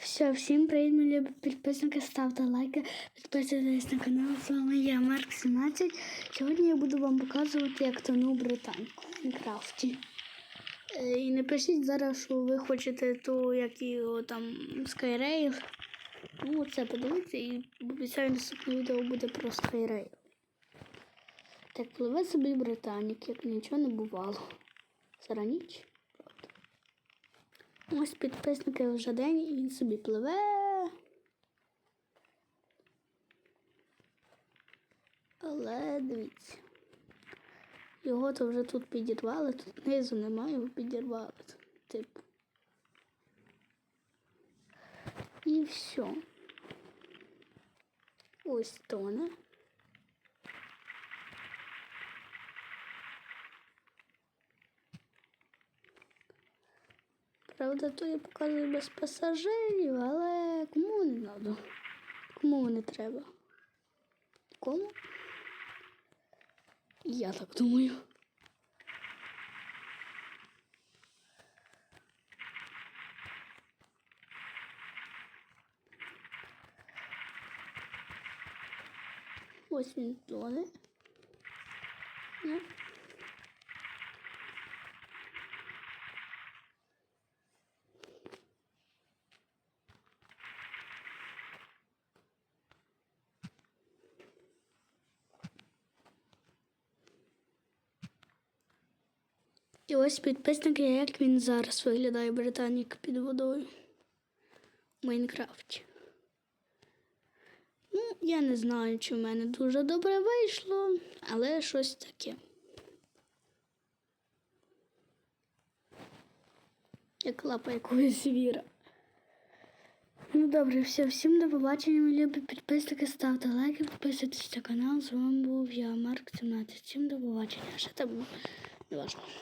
Все, всім привіт, мої любі підписники, ставте лайки, підписуйтесь на канал. З вами я, Марк 17. Сьогодні я буду вам показувати, як тону британку в Майнкрафті. І не пишіть зараз, що ви хочете ту, як його там Skyrail. Ну, це подивіться і обіцяю, наступне відео буде про Skyrail. Так, пливе собі Британік, як нічого не бувало. Зараз ніч. Ось підписники вже день і він собі пливе. Але дивіться. Його то вже тут підірвали, тут низу немає, його підірвали. Типу. І все. Ось тоне. Правда, то я показую без пасажирів, але кому не треба? Кому вони треба? Кому? Я так думаю. Ось він тоне. І ось підписники, як він зараз виглядає Британік під водою в Майнкрафті. Ну, я не знаю, чи в мене дуже добре вийшло, але щось таке. Як лапа якогось звіра. Ну добре, все, всім до побачення, мої любі підписники, ставте лайки, підписуйтесь на канал. З вами був я, Марк 17. Всім до побачення. Ще там не.